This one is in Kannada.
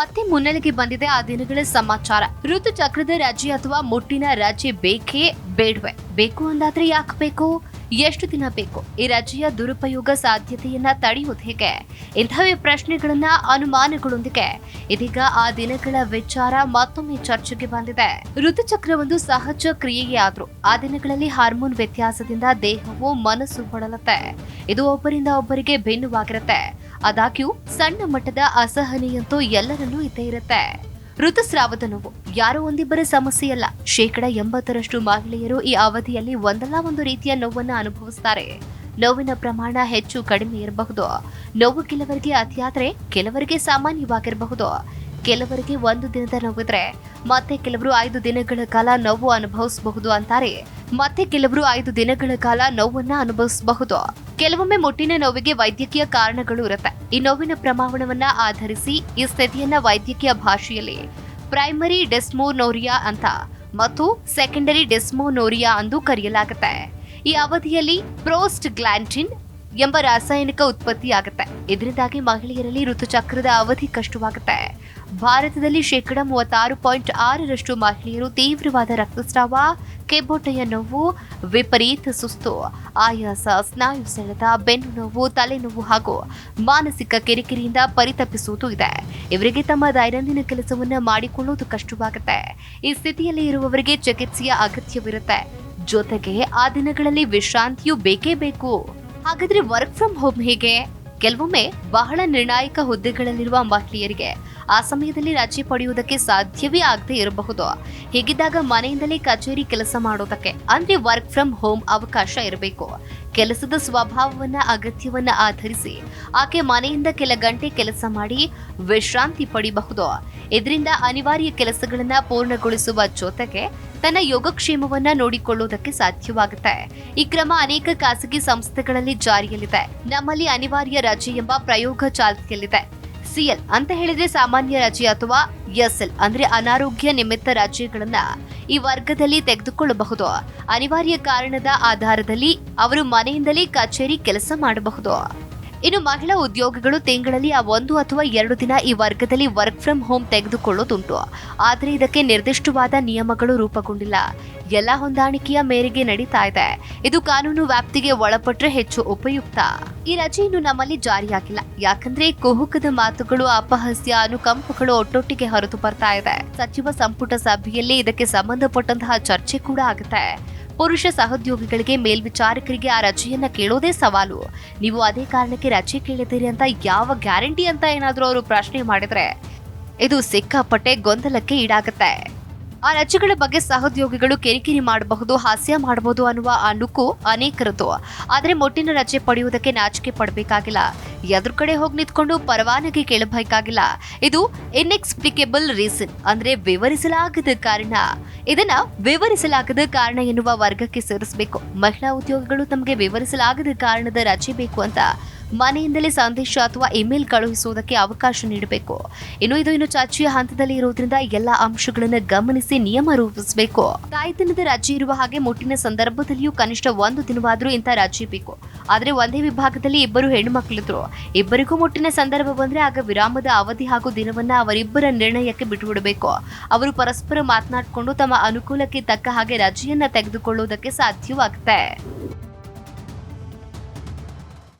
ಮತ್ತೆ ಮುನ್ನೆಲೆಗೆ ಬಂದಿದೆ ಆ ದಿನಗಳ ಸಮಾಚಾರ. ಋತುಚಕ್ರದ ರಜೆ ಅಥವಾ ಮುಟ್ಟಿನ ರಜೆ ಬೇಕೇ ಬೇಡವೆ. ಬೇಕು ಅಂದಾದ್ರೆ ಯಾಕೆ ಬೇಕು? ಎಷ್ಟು ದಿನ ಬೇಕು? ಈ ರಜೆಯ ದುರುಪಯೋಗ ಸಾಧ್ಯತೆಯನ್ನ ತಡೆಯುವುದು ಹೇಗೆ? ಇಂಥವೇ ಪ್ರಶ್ನೆಗಳನ್ನ ಅನುಮಾನಗಳೊಂದಿಗೆ. ಇದೀಗ ಆ ದಿನಗಳ ವಿಚಾರ ಮತ್ತೊಮ್ಮೆ ಚರ್ಚೆಗೆ ಬಂದಿದೆ. ಋತುಚಕ್ರ ಒಂದು ಸಹಜ ಕ್ರಿಯೆಯೇ ಆದ್ರೂ ಆ ದಿನಗಳಲ್ಲಿ ಹಾರ್ಮೋನ್ ವ್ಯತ್ಯಾಸದಿಂದ ದೇಹವು ಮನಸ್ಸು ಹೊಡಲತ್ತೆ ಇದು ಒಬ್ಬರಿಂದ ಒಬ್ಬರಿಗೆ ಭಿನ್ನವಾಗಿರುತ್ತೆ. ಆದಾಗ್ಯೂ ಸಣ್ಣ ಮಟ್ಟದ ಅಸಹನೆಯಂತೂ ಎಲ್ಲರಲ್ಲೂ ಇದ್ದೇ ಇರುತ್ತೆ. ಋತುಸ್ರಾವದ ನೋವು ಯಾರೋ ಒಂದಿಬ್ಬರ ಸಮಸ್ಯೆಯಲ್ಲ. ಶೇಕಡ ಎಂಬತ್ತರಷ್ಟು ಮಹಿಳೆಯರು ಈ ಅವಧಿಯಲ್ಲಿ ಒಂದಲ್ಲ ಒಂದು ರೀತಿಯ ನೋವನ್ನು ಅನುಭವಿಸ್ತಾರೆ. ನೋವಿನ ಪ್ರಮಾಣ ಹೆಚ್ಚು ಕಡಿಮೆ ಇರಬಹುದು. ನೋವು ಕೆಲವರಿಗೆ ಅತಿಯಾದ್ರೆ ಕೆಲವರಿಗೆ ಸಾಮಾನ್ಯವಾಗಿರಬಹುದು. ಕೆಲವರಿಗೆ ಒಂದು ದಿನದ ನೋವಿದ್ರೆ ಮತ್ತೆ ಕೆಲವರು ಐದು ದಿನಗಳ ಕಾಲ ನೋವು ಅನುಭವಿಸಬಹುದು ಅಂತಾರೆ. ಮತ್ತೆ ಕೆಲವರು ಐದು ದಿನಗಳ ಕಾಲ ನೋವನ್ನ ಅನುಭವಿಸಬಹುದು. ಕೆಲವೊಮ್ಮೆ ಮುಟ್ಟಿನ ನೋವಿಗೆ ವೈದ್ಯಕೀಯ ಕಾರಣಗಳು ಇರುತ್ತೆ. ಈ ನೋವಿನ ಪ್ರಮಾಣವನ್ನ ಆಧರಿಸಿ ಈ ಸ್ಥಿತಿಯನ್ನ ವೈದ್ಯಕೀಯ ಭಾಷೆಯಲ್ಲಿ ಪ್ರೈಮರಿ ಡೆಸ್ಮೋನೋರಿಯಾ ಅಂತ ಮತ್ತು ಸೆಕೆಂಡರಿ ಡೆಸ್ಮೋನೋರಿಯಾ ಎಂದು ಕರೆಯಲಾಗುತ್ತೆ. ಈ ಅವಧಿಯಲ್ಲಿ ಪ್ರೋಸ್ಟ್ ಗ್ಲಾಂಟಿನ್ ಎಂಬ ರಾಸಾಯನಿಕ ಉತ್ಪತ್ತಿಯಾಗುತ್ತೆ. ಇದರಿಂದಾಗಿ ಮಹಿಳೆಯರಲ್ಲಿ ಋತುಚಕ್ರದ ಅವಧಿ ಕಷ್ಟವಾಗುತ್ತೆ. ಭಾರತದಲ್ಲಿ ಶೇಕಡ ಮೂವತ್ತಾರು ಪಾಯಿಂಟ್ ಆರರಷ್ಟು ಮಹಿಳೆಯರು ತೀವ್ರವಾದ ರಕ್ತಸ್ರಾವ ಕೆಬ್ಬೊಟ್ಟೆಯ ನೋವು, ವಿಪರೀತ ಸುಸ್ತು, ಆಯಾಸ, ಸ್ನಾಯು ಸೆಳೆತ, ಬೆನ್ನು ನೋವು, ತಲೆನೋವು ಹಾಗೂ ಮಾನಸಿಕ ಕಿರಿಕಿರಿಯಿಂದ ಪರಿತಪಿಸುವುದು ಇದೆ. ಇವರಿಗೆ ತಮ್ಮ ದೈನಂದಿನ ಕೆಲಸವನ್ನು ಮಾಡಿಕೊಳ್ಳುವುದು ಕಷ್ಟವಾಗುತ್ತೆ. ಈ ಸ್ಥಿತಿಯಲ್ಲಿ ಇರುವವರಿಗೆ ಚಿಕಿತ್ಸೆಯ ಅಗತ್ಯವಿರುತ್ತೆ. ಜೊತೆಗೆ ಆ ದಿನಗಳಲ್ಲಿ ವಿಶ್ರಾಂತಿಯೂ ಬೇಕೇ ಬೇಕು. ಹಾಗಾದ್ರೆ ವರ್ಕ್ ಫ್ರಮ್ ಹೋಮ್ ಹೇಗೆ? ಕೆಲವೊಮ್ಮೆ ಬಹಳ ನಿರ್ಣಾಯಕ ಹುದ್ದೆಗಳಲ್ಲಿರುವ ಮಹಿಳೆಯರಿಗೆ ಆ ಸಮಯದಲ್ಲಿ ರಜೆ ಪಡೆಯುವುದಕ್ಕೆ ಸಾಧ್ಯವೇ ಆಗದೆ ಇರಬಹುದು. ಹೀಗಿದ್ದಾಗ ಮನೆಯಿಂದಲೇ ಕಚೇರಿ ಕೆಲಸ ಮಾಡೋದಕ್ಕೆ, ಅಂದ್ರೆ ವರ್ಕ್ ಫ್ರಮ್ ಹೋಮ್ ಅವಕಾಶ ಇರಬೇಕು. ಕೆಲಸದ ಸ್ವಭಾವವನ್ನ, ಅಗತ್ಯವನ್ನ ಆಧರಿಸಿ ಆಕೆ ಮನೆಯಿಂದ ಕೆಲ ಗಂಟೆ ಕೆಲಸ ಮಾಡಿ ವಿಶ್ರಾಂತಿ ಪಡಿಬಹುದು. ಇದರಿಂದ ಅನಿವಾರ್ಯ ಕೆಲಸಗಳನ್ನ ಪೂರ್ಣಗೊಳಿಸುವ ಜೊತೆಗೆ ತನ್ನ ಯೋಗಕ್ಷೇಮವನ್ನ ನೋಡಿಕೊಳ್ಳುವುದಕ್ಕೆ ಸಾಧ್ಯವಾಗುತ್ತೆ. ಈ ಕ್ರಮ ಅನೇಕ ಖಾಸಗಿ ಸಂಸ್ಥೆಗಳಲ್ಲಿ ಜಾರಿಯಲ್ಲಿದೆ. ನಮ್ಮಲ್ಲಿ ಅನಿವಾರ್ಯ ರಜೆ ಎಂಬ ಪ್ರಯೋಗ ಚಾಲ್ತಿಯಲ್ಲಿದೆ. ಸಿಎಲ್ ಅಂತ ಹೇಳಿದ್ರೆ ಸಾಮಾನ್ಯ ರಜೆ ಅಥವಾ ಎಸ್ಎಲ್ ಅಂದ್ರೆ ಅನಾರೋಗ್ಯ ನಿಮಿತ್ತ ರಜೆಗಳನ್ನ ಈ ವರ್ಗದಲ್ಲಿ ತೆಗೆದುಕೊಳ್ಳಬಹುದು. ಅನಿವಾರ್ಯ ಕಾರಣದ ಆಧಾರದಲ್ಲಿ ಅವರು ಮನೆಯಿಂದಲೇ ಕಚೇರಿ ಕೆಲಸ ಮಾಡಬಹುದು. ಇನ್ನು ಮಹಿಳಾ ಉದ್ಯೋಗಿಗಳು ತಿಂಗಳಲ್ಲಿ ಆ ಒಂದು ಅಥವಾ ಎರಡು ದಿನ ಈ ವರ್ಗದಲ್ಲಿ ವರ್ಕ್ ಫ್ರಮ್ ಹೋಮ್ ತೆಗೆದುಕೊಳ್ಳೋದುಂಟು ಆದರೆ ಇದಕ್ಕೆ ನಿರ್ದಿಷ್ಟವಾದ ನಿಯಮಗಳು ರೂಪುಗೊಂಡಿಲ್ಲ. ಎಲ್ಲ ಹೊಂದಾಣಿಕೆಯ ಮೇರೆಗೆ ನಡೀತಾ ಇದೆ. ಇದು ಕಾನೂನು ವ್ಯಾಪ್ತಿಗೆ ಒಳಪಟ್ಟರೆ ಹೆಚ್ಚು ಉಪಯುಕ್ತ. ಈ ರಜೆ ಇನ್ನು ನಮ್ಮಲ್ಲಿ ಜಾರಿಯಾಗಿಲ್ಲ. ಯಾಕಂದ್ರೆ ಕುಹುಕದ ಮಾತುಗಳು, ಅಪಹಾಸ್ಯ, ಅನುಕಂಪಗಳು ಒಟ್ಟೊಟ್ಟಿಗೆ ಹೊರತು ಬರ್ತಾ ಇದೆ. ಸಚಿವ ಸಂಪುಟ ಸಭೆಯಲ್ಲಿ ಇದಕ್ಕೆ ಸಂಬಂಧಪಟ್ಟಂತಹ ಚರ್ಚೆ ಕೂಡ ಆಗುತ್ತೆ. ಪುರುಷ ಸಹೋದ್ಯೋಗಿಗಳಿಗೆ ಮೇಲ್ವಿಚಾರಕರಿಗೆ ಆ ರಜೆಯನ್ನ ಕೇಳೋದೇ ಸವಾಲು. ನೀವು ಅದೇ ಕಾರಣಕ್ಕೆ ರಜೆ ಕೇಳಿದ್ದೀರಿ ಅಂತ ಯಾವ ಗ್ಯಾರಂಟಿ ಅಂತ ಏನಾದರೂ ಅವರು ಪ್ರಶ್ನೆ ಮಾಡಿದ್ರೆ, ಇದು ಸಿಕ್ಕಾಪಟ್ಟೆ ಗೊಂದಲಕ್ಕೆ ಈಡಾಗುತ್ತೆ. ಆ ರಜೆಗಳ ಬಗ್ಗೆ ಸಹೋದ್ಯೋಗಿಗಳು ಕಿರಿಕಿರಿ ಮಾಡಬಹುದು, ಹಾಸ್ಯ ಮಾಡಬಹುದು ಅನ್ನುವ ಅನುಕು ಅನೇಕರದ್ದು. ಆದರೆ ಮೊಟ್ಟಿನ ರಜೆ ಪಡೆಯುವುದಕ್ಕೆ ನಾಚಿಕೆ ಪಡಬೇಕಾಗಿಲ್ಲ. ಎದುರು ಕಡೆ ಹೋಗಿ ನಿಂತ್ಕೊಂಡು ಪರವಾನಗಿ ಕೇಳಬೇಕಾಗಿಲ್ಲ. ಇದು ಇನ್ಎಕ್ಸ್ಪ್ಲಿಕೇಬಲ್ ರೀಸನ್ ಅಂದ್ರೆ ವಿವರಿಸಲಾಗದ ಕಾರಣ. ಇದನ್ನ ವಿವರಿಸಲಾಗದ ಕಾರಣ ಎನ್ನುವ ವರ್ಗಕ್ಕೆ ಸೇರಿಸಬೇಕು. ಮಹಿಳಾ ಉದ್ಯೋಗಿಗಳು ತಮಗೆ ವಿವರಿಸಲಾಗದ ಕಾರಣದ ರಜೆ ಬೇಕು ಅಂತ. ಮನೆಯಿಂದಲೇ ಸಂದೇಶ ಅಥವಾ ಇಮೇಲ್ ಕಳುಹಿಸುವುದಕ್ಕೆ ಅವಕಾಶ ನೀಡಬೇಕು. ಇನ್ನು ಇದು ಇನ್ನು ಚರ್ಚೆಯ ಹಂತದಲ್ಲಿ ಇರುವುದರಿಂದ ಎಲ್ಲ ಅಂಶಗಳನ್ನು ಗಮನಿಸಿ ನಿಯಮ ರೂಪಿಸಬೇಕು. ತಾಯ್ತನದ ರಜೆ ಇರುವ ಹಾಗೆ ಮುಟ್ಟಿನ ಸಂದರ್ಭದಲ್ಲಿಯೂ ಕನಿಷ್ಠ ಒಂದು ದಿನವಾದರೂ ಇಂಥ ರಜೆ ಬೇಕು. ಆದರೆ ಒಂದೇ ವಿಭಾಗದಲ್ಲಿ ಇಬ್ಬರು ಹೆಣ್ಣು ಮಕ್ಕಳಿದ್ರು ಇಬ್ಬರಿಗೂ ಮುಟ್ಟಿನ ಸಂದರ್ಭ ಬಂದ್ರೆ ಆಗ ವಿರಾಮದ ಅವಧಿ ಹಾಗೂ ದಿನವನ್ನ ಅವರಿಬ್ಬರ ನಿರ್ಣಯಕ್ಕೆ ಬಿಟ್ಟುಬಿಡಬೇಕು. ಅವರು ಪರಸ್ಪರ ಮಾತನಾಡಿಕೊಂಡು ತಮ್ಮ ಅನುಕೂಲಕ್ಕೆ ತಕ್ಕ ಹಾಗೆ ರಜೆಯನ್ನು ತೆಗೆದುಕೊಳ್ಳುವುದಕ್ಕೆ ಸಾಧ್ಯವಾಗುತ್ತೆ.